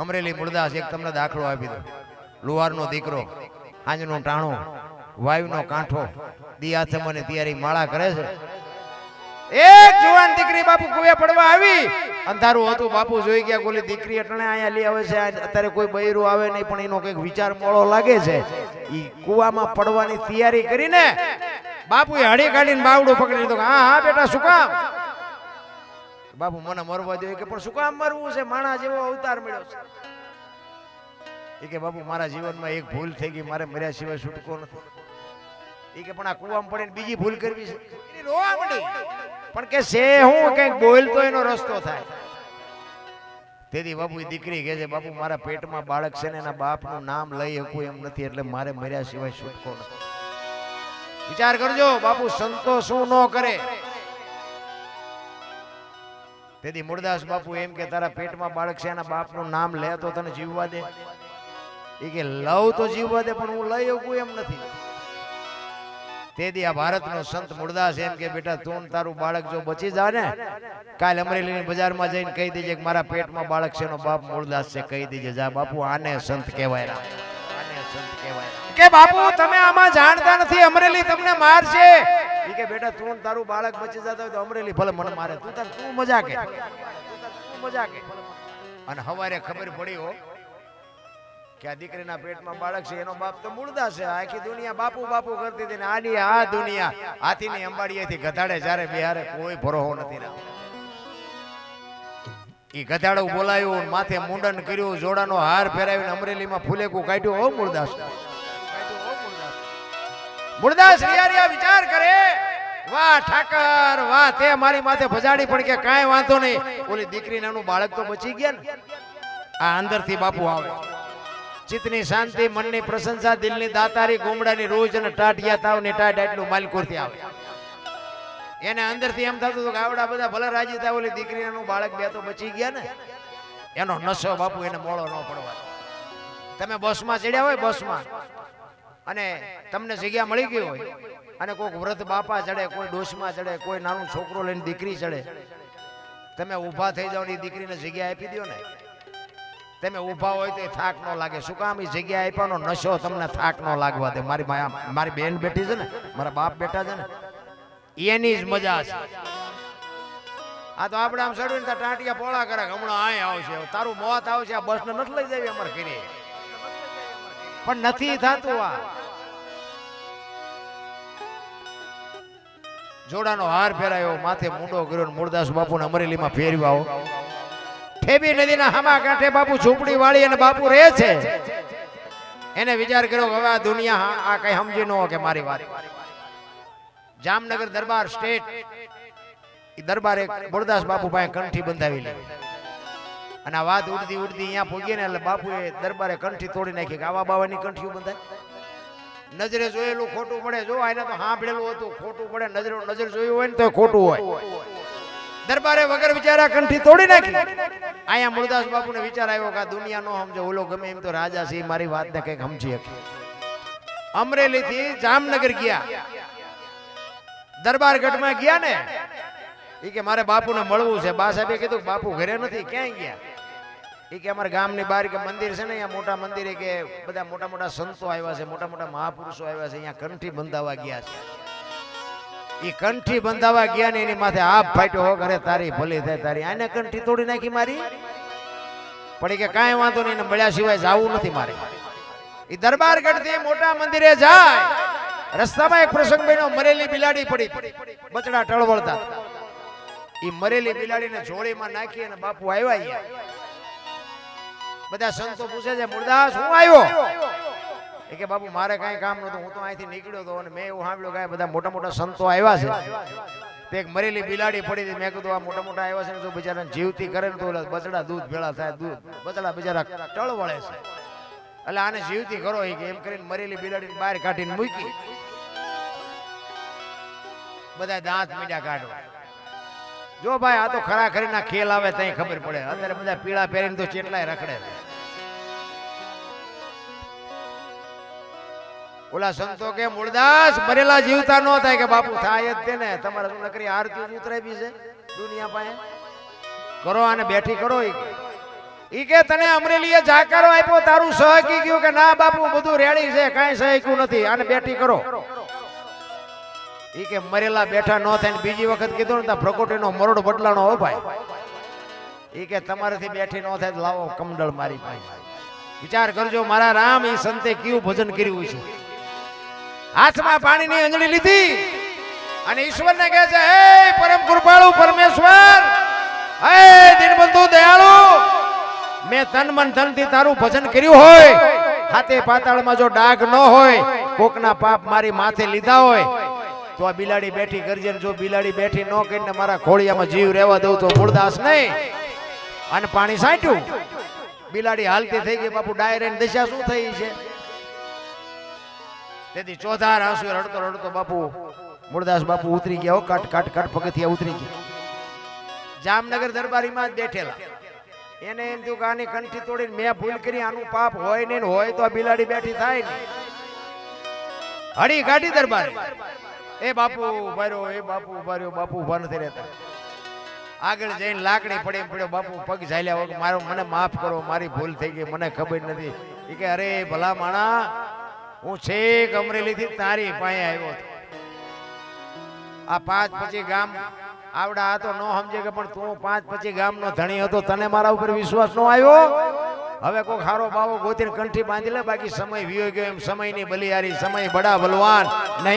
અમરેલી મુરદાસ એક તમને દાખલો આપી દો લુહારનો દીકરો આંજનો ટાણો, વાયુનો કાંઠો, દિયાથમ અને તૈયારી માળા કરે છે. એક જુવાન દીકરી બાપુ કુવે પડવા આવી. અંધારું હતું, બાપુ જોઈ ગયા કોલી દીકરી અટણે અહીંયા લઈ આવે છે અત્યારે કોઈ બૈરું આવે નહીં, પણ એનો કંઈક વિચાર મોળો લાગે છે. ઈ કુવામાં પડવાની તૈયારી કરીને બાપુએ હળી કાઢીને બાવડું પકડી લીધું હા હા, બેટા, શું કામ? બાપુ, મને મરવા દે કે, પણ શું કામ મરવું છે? માણા જેવો અવતાર મળ્યો છે. એ કે, બાપુ, મારા જીવનમાં એક ભૂલ થઈ ગઈ. મારે મર્યા સિવાય છૂટકો નથી. એ કે, પણ આ કુવામાં પડીને બીજી ભૂલ કરવી છે. રોવા મળી પણ કે છે હું, કંઈક બોલતો એનો રસ્તો થાય. તેથી બાપુ દીકરી કહે છે, બાપુ, મારા પેટમાં બાળક છે ને એના બાપનું નામ લઈ શકું એમ નથી, એટલે મારે મર્યા સિવાય છૂટકો નથી. વિચાર કરજો, બાપુ સંતો શું ન કરે. તેથી મુરદાસ બાપુ એમ કે, તારા પેટમાં બાળક છે, એના બાપનું નામ લે તો તને જીવવા દે. એ કે લવ તો જીવવા દે, પણ હું લઈ શકું એમ નથી. તેથી આ ભારતનો સંત મુરદાસ એમ કે, બેટા, તું તારું બાળક જો બચી જાય ને, કાલ અમરેલીની બજારમાં જઈને કહી દેજે કે, મારા પેટમાં બાળક છે, એનો બાપ મુરદાસ છે. કહી દેજે, જા બાપુ, આને સંત કહેવાય. આને સંત કહેવાય. કે, બાપુ, તમે આમાં જાણતા નથી, અમરેલી તમને મારશે. ઈ કે બેટા તું તારું બાળક બચી જતો હોય તો અમરેલી ભલે મને મારે. તું તાર તું મજા કે. મજા કે. અને હવારે ખબર પડી હો કે આ દીકરીના પેટમાં બાળક છે, એનો બાપ તો મૂળદા છે. આખી દુનિયા બાપુ બાપુ કરતી હતી આની આ દુનિયા હાથીની અંબાડીએથી ગધાડે જ્યારે બિહારે કોઈ ભરોહો નથી રહ્યો એ ગધાડું બોલાયું, માથે મુંડન કર્યું, જોડાનો હાર ફેરાવીને અમરેલીમાં ફૂલેકું કાઢ્યું. હો મૂળદાસ મૂળદાસ રિયા રિયા વિચાર કરે, વાહ, ઠાકર, વાહ, તે મારી માથે ભજાડી પણ કે કાંઈ વાંધો નહીં. ઓલી દીકરી નાનું બાળક તો બચી ગયા ને. આ અંદરથી બાપુ આવે. ચિતની શાંતિ, મનની પ્રશંસા, દિલની દાતારી, ગુમડાની રોજ અને ટાટિયા તાવની ટાટ એટલું માલકોરથી આવે. એને અંદરથી એમ થતું હતું કે આવડા બધા ભલે રાજી થાય, ઓલી દીકરીનું બાળક બે તો બચી ગયા ને. એનો નશો બાપુ એને મોળો ન પડવા તમે બસમાં ચડ્યા હોય બસમાં. અને તમને જગ્યા મળી ગઈ હોય અને કોઈક વ્રત બાપા ચડે, કોઈ ડોશમાં ચડે, કોઈ નાનું છોકરો લઈને દીકરી ચડે, તમે ઊભા થઈ જાઓ દીકરીને જગ્યા આપી દો ને. તમે ઊભા હોય તો થાક ન લાગે. શું કામ એ જગ્યા આપવાનો નશો તમને થાક ન લાગવા દે. મારી મારી બેન બેઠી છે ને, મારા બાપ બેઠા છે ને, એની જ મજા છે. આ તો આપણે આમ ચડવીને ને ટાંટિયા પોળા કરે હમણાં અહીં આવશે. તારું મોત આવશે, આ બસ નથી લઈ જવી અમારે ઘરે. પણ નથી થતું આ. જોડાનો હાર ફેરાયો, માથે મુંડો કર્યો મૂળદાસ બાપુને અમરેલીમાં ફેરવ્યા આવો. ઠેબી નદીના હામા કાંઠે બાપુ ઝૂંપડી વાળી અને બાપુ રહે છે. એને વિચાર કર્યો હવે આ દુનિયા આ કઈ સમજી ન કે મારી વાત. જામનગર દરબાર સ્ટેટ દરબારે દરબાર બોરદાસ બાપુ પાસે કંઠી બંધાવી લે. અને આ વાત ઉડતી ઉડતી અહીંયા પહોંચીએ ને એટલે બાપુએ દરબારે કંઠી તોડી નાખી કે આવા બાવાની કંઠીઓ બંધાય. નજરે જોયેલું ખોટું પડે, જો એને તો સાંભળેલું હતું, ખોટું પડે, નજરે, નજર જોયું હોય ને તો ખોટું હોય. દરબારે વગર વિચારા કંઠી તોડી નાખી. અહીંયા મુરદાસ બાપુને વિચાર આવ્યો કે દુનિયા નો સમજો, ઓલો ગમે એમ તો રાજા છે મારી વાતને કંઈક સમજી અમરેલી થી જામનગર ગયા. દરબારગઢમાં ગયા ને? એ કે મારે બાપુને મળવું છે. બા સાહેબે કીધું બાપુ ઘરે નથી, ક્યાંય ગયા? ઈ કે અમારા ગામની બહાર કે મંદિર છે ને, અહીંયા મોટા મંદિરે કે બધા મોટા મોટા સંતો આવ્યા છે, મોટા મોટા મહાપુરુષો આવ્યા છે, અહીંયા કંઠી બંધાવા ગયા છે. એ કંઠી બંધાવા ગયા ને એની માથે આપ ફાટ્યો હો ઘરે તારી ભલી થાય, તારી આને કંઠી તોડી નાખી મારી? પણ કે કાંઈ વાંધો નહીં મળ્યા સિવાય જાવું નથી મારે. એ દરબારથી મોટા મંદિરે જાય. રસ્તામાં એક પ્રસંગ બન્યો, મરેલી બિલાડી પડી, બચડા ટળવળતા. એ મરેલી બિલાડીને જોડીમાં નાખી અને બાપુ આવ્યા અહીંયા. બધા સંતો પૂછે છે, મુરદાસ, હું આવ્યો? એ કે, બાપુ, મારે કાંઈ કામ નહોતું. હું તો અહીંથી નીકળ્યો હતો અને મેં એવું સાંભળ્યું કે બધા મોટા મોટા સંતો આવ્યા છે. તે એક મરેલી બિલાડી પડી હતી. મેં કીધું, આ મોટા મોટા આવ્યા છે ને જો બિચારાને જીવતી કરે ને તો બચડા દૂધ ભેળા થાય, દૂધ. બચડા બિચારા ટળ વળે છે. એટલે આને જીવતી કરો કે, એમ કરીને મરેલી બિલાડીને બહાર કાઢીને મૂકી. બધા દાંત મીડા કાઢવા. જો ભાઈ, આ તો ખરા ખરીના ખેલ આવે તઈ ખબર પડે. અત્યારે બધા પીળા પહેરીને તો ચેટલાય રખડે ઓલા સંતો કે મૂળદાસ મરેલા જીવતા ન થાય કે બાપુ, થાય જ તે ને તમારે શું નકરી આરતી ઉતરાવી છે દુનિયા પાસે? કરો આને બેઠી કરો. ઈ કે, તને અમરેલીએ જાકારો આપ્યો, તારું સહકી ગયું કે ના બાપુ, બધું રેડી છે, કાંઈ સહક્યું નથી. આને બેઠી કરો. ઈ કે મરેલા બેઠા ન થાય બીજી વખત કીધું ને પ્રકોટીનો મરોડ બદલાણો હો ભાઈ. ઈ કે તમારાથી બેઠી ન થાય લાવો કમડળ મારી ભાઈ વિચાર કરજો મારા રામ એ સંતે કેવું ભજન કર્યું છે. હાથમાં પાણીની અંજળી લીધી અને ઈશ્વરને કહે છે, હે પરમ કૃપાળુ પરમેશ્વર, હે દીનબંધુ દયાળુ, મેં તન મન ધનથી તારું ભજન કર્યું હોય. હાથે પાતાળમાં જો ડાઘ ન હોય, કોકના પાપ મારી માથે લીધા હોય. તો આ બિલાડી બેઠી કરજે જો બિલાડી બેઠી ન કરીને મારા ખોળિયામાં જીવ રહેવા દઉં તો મૂળદાસ નહીં. અને પાણી સાંટ્યું બિલાડી હાલતી થઈ ગઈ, બાપુ ડાયરેન દિશા શું થઈ છે? તેથી ચોધાર આંસુ રડતો રડતો બાપુ મૂળદાસ બાપુ ઉતરી ગયા કાટ કાટ કાટ પગથિયા ઉતરી ગયા. જામનગર દરબારીમાં જ બેઠેલા. એને એમ થયું કે આની કંઠી તોડીને મેં ભૂલ કરી, આનું પાપ હોય ને હોય તો આ બિલાડી બેઠી થાય ને હળી કાઢી દરબારી. એ બાપુ ભર્યો એ બાપુ ભર્યો બાપુ ઊભા નથી રહેતા. આગળ જઈને લાકડી પડી પડ્યો, બાપુ પગ ઝાલ્યા વગર મારો મને માફ કરો, મારી ભૂલ થઈ ગઈ, મને ખબર નથી. એ કે, અરે ભલા માણા, હું છેક અમરેલીથી તારી પાસે આવ્યો આ પાંચ પછી ગામ આવડા હતો, ન સમજે કે પણ તું પાંચ પછી ગામનો ધણી હતો, તને મારા ઉપર વિશ્વાસ ન આવ્યો? હવે કોઈ ખારો બાવો ગોતીને કંઠી બાંધી લે, બાકી સમય વિયો ગયો એમ, સમયની બલિયારી સમય બડા બલવાન